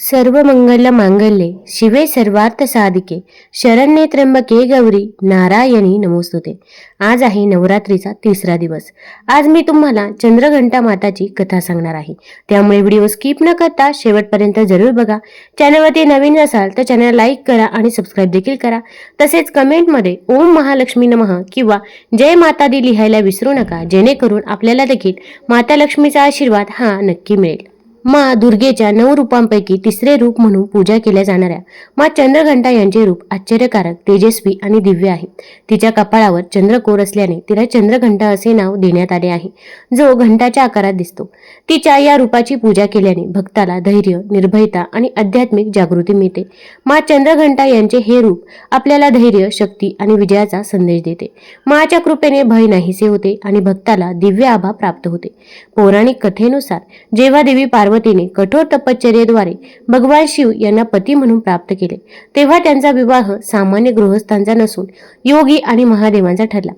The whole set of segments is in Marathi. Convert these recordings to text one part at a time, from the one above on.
सर्व मंगल मांगल्ये शिवे सर्वार्थ साधिके. शरण्ये त्र्यंबके गौरी नारायणी नमोस्तुते. आज आहे नवरात्रीचा तिसरा दिवस. आज मी तुम्हाला चंद्रघंटा माताची कथा सांगणार आहे. त्यामुळे व्हिडिओ स्किप न करता शेवटपर्यंत जरूर बघा. चॅनलवरती नवीन असाल तर चॅनल लाईक करा आणि सबस्क्राईब देखील करा. तसेच कमेंटमध्ये ओम महालक्ष्मी नमः किंवा जय माता दी लिहायला विसरू नका. जेणेकरून आपल्याला देखील माता लक्ष्मीचा आशीर्वाद हा नक्की मिळेल. मा दुर्गेच्या नऊ रूपांपैकी तिसरे रूप म्हणून पूजा केल्या जाणाऱ्या. मा चंद्रघंटा यांचे रूप आश्चर्यकारक तेजस्वी आणि दिव्य आहे. तिच्या कपाळावर चंद्रकोर असल्याने तिला चंद्रघंटा असे नाव देण्यात आले आहे जो घंटाच्या आकारात दिसतो. तिच्या या रूपाची पूजा केल्याने भक्ताला धैर्य निर्भयता आणि आध्यात्मिक जागृती मिळते. मा चंद्रघंटा यांचे हे रूप आपल्याला धैर्य शक्ती आणि विजयाचा संदेश देते. माच्या कृपेने भय नाहीसे होते आणि भक्ताला दिव्य आभा प्राप्त होते. पौराणिक कथेनुसार जेव्हा देवी पार्वतीने कठोर तपश्चर्येद्वारे भगवान शिव यांना पती म्हणून प्राप्त केले. तेव्हा त्यांचा विवाह सामान्य गृहस्थांचा नसून योगी आणि महादेवांचा ठरला.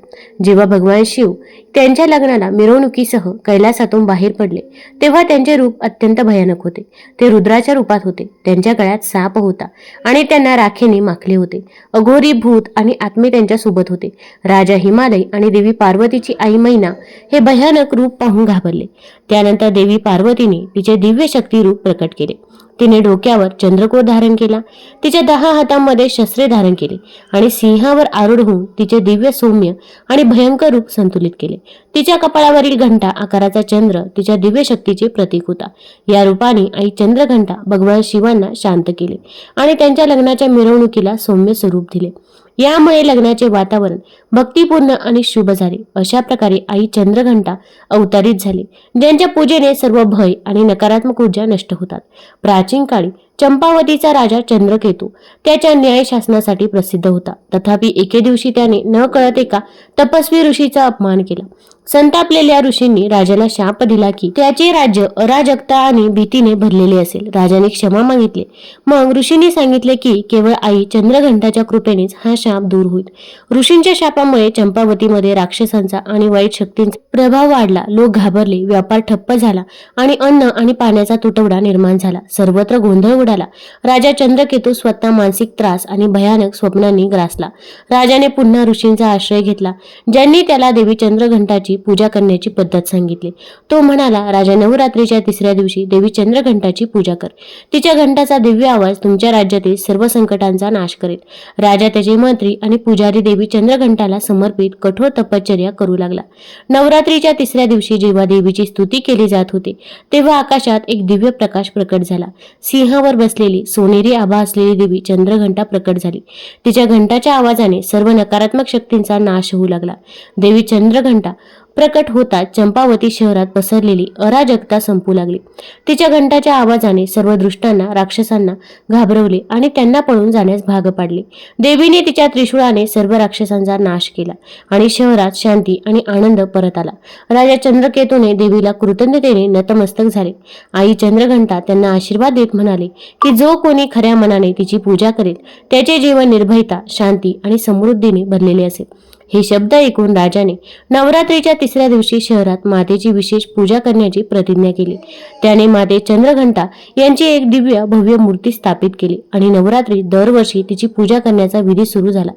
जेव्हा भगवान शिव त्यांच्या लग्नाला मिरवणुकीसह कैलासातून बाहेर पडले तेव्हा त्यांचे रूप अत्यंत भयानक होते. ते रुद्राच्या रूपात होते. त्यांच्या गळ्यात साप होता आणि त्यांना राखेने माखले होते. अघोरी भूत आणि आत्मे त्यांच्यासोबत होते. राजा हिमालय आणि देवी पार्वतीची आई मैना हे भयानक रूप पाहून घाबरले. त्यानंतर देवी पार्वतीने तिचे दिव्य शक्ती रूप प्रकट केले. तिने डोक्यावर चंद्रकोर धारण केला. तिच्या दहा हातांमध्ये शस्त्रे धारण केली आणि सिंहावर आरूढ होऊन तिचे दिव्य सौम्य आणि भयंकर रूप संतुलित केले. तिच्या कपाळावरील घंटा आकाराचा चंद्र तिच्या दिव्य शक्तीचे प्रतीक होता. या रूपाने आई चंद्रघंटा भगवान शिवांना शांत केले आणि त्यांच्या लग्नाच्या मिरवणुकीला सौम्य स्वरूप दिले. यामुळे लग्नाचे वातावरण भक्तिपूर्ण आणि शुभ झाले अशा प्रकारे आई चंद्रघंटा अवतारित झाली. ज्यांच्या पूजेने सर्व भय आणि नकारात्मक ऊर्जा नष्ट होतात. प्राचीन काळी चंपावतीचा राजा चंद्रकेतू त्याच्या न्याय शासनासाठी प्रसिद्ध होता. तथापि एके दिवशी त्याने न कळत एका तपस्वी ऋषीचा अपमान केला. संतापलेल्या ऋषींनी राजाला शाप दिला की त्याचे राज्य अराजकता आणि भीतीने भरलेले असेल. राजाने क्षमा मागितले. मग ऋषींनी सांगितले की केवळ आई चंद्रघंटाच्या कृपेनेच हा शाप दूर होईल. ऋषींच्या शापामुळे चंपावतीमध्ये राक्षसांचा आणि वाईट शक्तींचा प्रभाव वाढला. लोक घाबरले. व्यापार ठप्प झाला आणि अन्न आणि पाण्याचा तुटवडा निर्माण झाला. सर्वत्र गोंधळ झाला राजा चंद्रकेतू स्वतः मानसिक त्रास आणि भयानक स्वप्नांनी ग्रासला. राजाने पुन्हा ऋषींचा आश्रय घेतला ज्यांनी त्याला देवी चंद्रघंटाची पूजा करण्याची पद्धत सांगितली. तो म्हणाला राजा नवरात्रीच्या तिसऱ्या दिवशी देवी चंद्रघंटाची पूजा कर. तिच्या घंटाचा दिव्य आवाज तुमच्या राज्यातील सर्व संकटांचा नाश करेल राजा त्याचे मंत्री आणि पुजारी देवी चंद्रघंटाला समर्पित कठोर तपश्चर्या करू लागला. नवरात्रीच्या तिसऱ्या दिवशी जेव्हा देवीची स्तुती केली जात होती तेव्हा आकाशात एक दिव्य प्रकाश प्रकट झाला. सिंहावर बसलेली सोनेरी आभा असलेली देवी चंद्रघंटा प्रकट झाली. तिच्या घंटाच्या आवाजाने सर्व नकारात्मक शक्तींचा नाश होऊ लागला. देवी चंद्रघंटा प्रकट होता चंपावती शहरात पसरलेली अराजकता संपू लागली. तिच्या घंटाच्या आवाजाने सर्व दृष्टांना राक्षसांना घाबरवले आणि त्यांना पळून जाण्यास भाग पाडले. देवीने तिच्या त्रिशूळाने सर्व राक्षसांचा नाश केला आणि शहरात शांती आणि आनंद परत आला. राजा चंद्रकेतूने देवीला कृतज्ञतेने नतमस्तक झाले. आई चंद्रघंटा त्यांना आशीर्वाद देत म्हणाले की जो कोणी खऱ्या मनाने तिची पूजा करेल त्याचे जीवन निर्भयता शांती आणि समृद्धीने भरलेले असेल. हे शब्द ऐकून राजाने नवरात्रीच्या तिसऱ्या दिवशी शहरात मातेची विशेष पूजा करण्याची प्रतिज्ञा केली. त्याने माते चंद्रघंटा यांची एक दिव्य भव्य मूर्ती स्थापित केली आणि नवरात्री दरवर्षी तिची पूजा करण्याचा विधी सुरू झाला.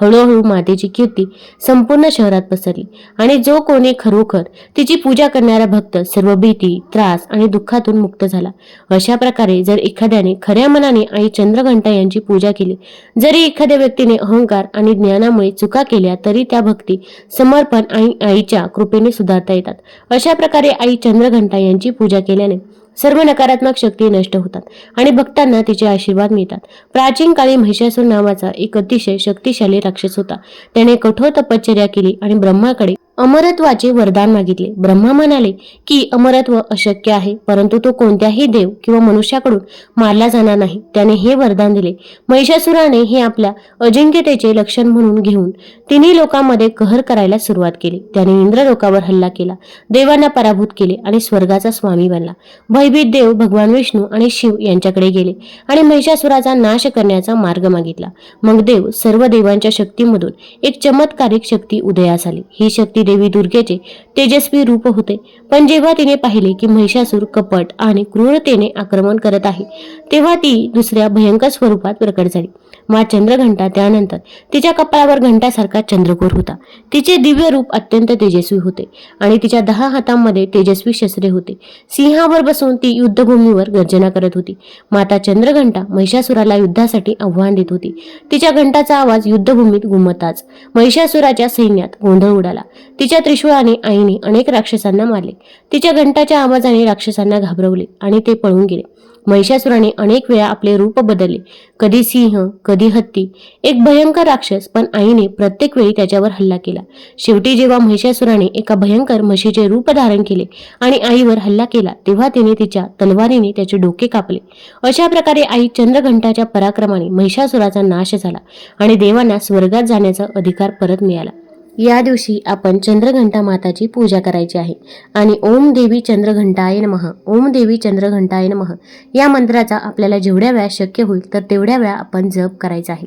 हळूहळू मातेची कीर्ती संपूर्ण शहरात पसरली. आणि जो कोणी खरोखर तिची पूजा करणारा भक्त सर्व भीती त्रास आणि दुःखातून मुक्त झाला. अशा प्रकारे जर एखाद्याने खऱ्या मनाने आई चंद्रघंटा यांची पूजा केली जरी एखाद्या व्यक्तीने अहंकार आणि ज्ञानामुळे चुका केल्या तरी त्या भक्ती समर्पण आणि आईच्या कृपेने सुधारता येतात. अशा प्रकारे आई चंद्रघंटा यांची पूजा केल्याने सर्व नकारात्मक शक्ती नष्ट होतात आणि भक्तांना तिचे आशीर्वाद मिळतात. प्राचीन काळी महिषासूर नावाचा एक अतिशय शक्तिशाली राक्षस होता. त्याने कठोर तपश्चर्या केली आणि ब्रह्माकडे अमरत्वाचे वरदान मागितले. ब्रह्मा म्हणाले की अमरत्व अशक्य आहे परंतु तो कोणत्याही देव किंवा मनुष्याकडून मारला जाणार नाही. त्याने हे वरदान दिले. महिषासुराने हे आपल्या अजिंक्यतेचे लक्षण म्हणून घेऊन तिन्ही लोकांमध्ये कहर करायला सुरुवात केली. त्याने इंद्रलोकावर हल्ला केला. देवांना पराभूत केले आणि स्वर्गाचा स्वामी बनला. भयभीत देव भगवान विष्णू आणि शिव यांच्याकडे गेले आणि महिषासुराचा नाश करण्याचा मार्ग मागितला. मग देव सर्व देवांच्या शक्तीमधून एक चमत्कारिक शक्ती उदयास आली. ही शक्ती देवी दुर्गेचे तेजस्वी रूप होते. पण जेव्हा तिने पाहिले की महिषासूर कपट आणि क्रूरतेने आक्रमण करत आहे तेव्हा ती दुसऱ्या भयंकर स्वरूपात प्रकट झाली. मा चंद्रघंटा त्यानंतर तिच्या कपाळावर घंटासारखा चंद्रकोर होता. तिचे दिव्य रूप अत्यंत तेजस्वी होते आणि तिच्या दहा हातांमध्ये तेजस्वी शस्त्रे होते. सिंहावर बसून ती युद्धभूमीवर गर्जना करत होती. माता चंद्रघंटा महिषासुराला युद्धासाठी आव्हान देत होती. तिच्या घंटाचा आवाज युद्धभूमीत घुमताच महिषासुराच्या सैन्यात गोंधळ उडाला. तिच्या त्रिशूळाने आईने अनेक राक्षसांना मारले. तिच्या घंटाच्या आवाजाने राक्षसांना घाबरवले आणि ते पळून गेले. महिषासुराने अनेक वेळा आपले रूप बदलले. कधी सिंह कधी हत्ती. एक भयंकर राक्षस पण आईने प्रत्येक वेळी त्याच्यावर हल्ला केला. शेवटी जेव्हा महिषासुराने एका भयंकर म्हशीचे रूप धारण केले आणि आईवर हल्ला केला तेव्हा तिने तिच्या तलवारीने त्याचे डोके कापले. अशा प्रकारे आई चंद्रघंटाच्या पराक्रमाने महिषासुराचा नाश झाला आणि देवांना स्वर्गात जाण्याचा अधिकार परत मिळाला. या दिवशी आपण चंद्रघंटा माताची पूजा करायची आहे. आणि ओम देवी चंद्रघंटाय नमः. ओम देवी चंद्रघंटाय नमः. या मंत्राचा आपल्याला जेवढ्या वेळा शक्य होईल तर तेवढ्या वेळा आपण जप करायचा आहे.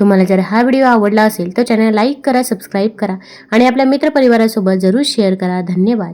तुम्हाला जर हा व्हिडिओ आवडला असेल तर चॅनल लाईक करा सबस्क्राईब करा आणि आपल्या मित्रपरिवारासोबत जरूर शेअर करा. धन्यवाद.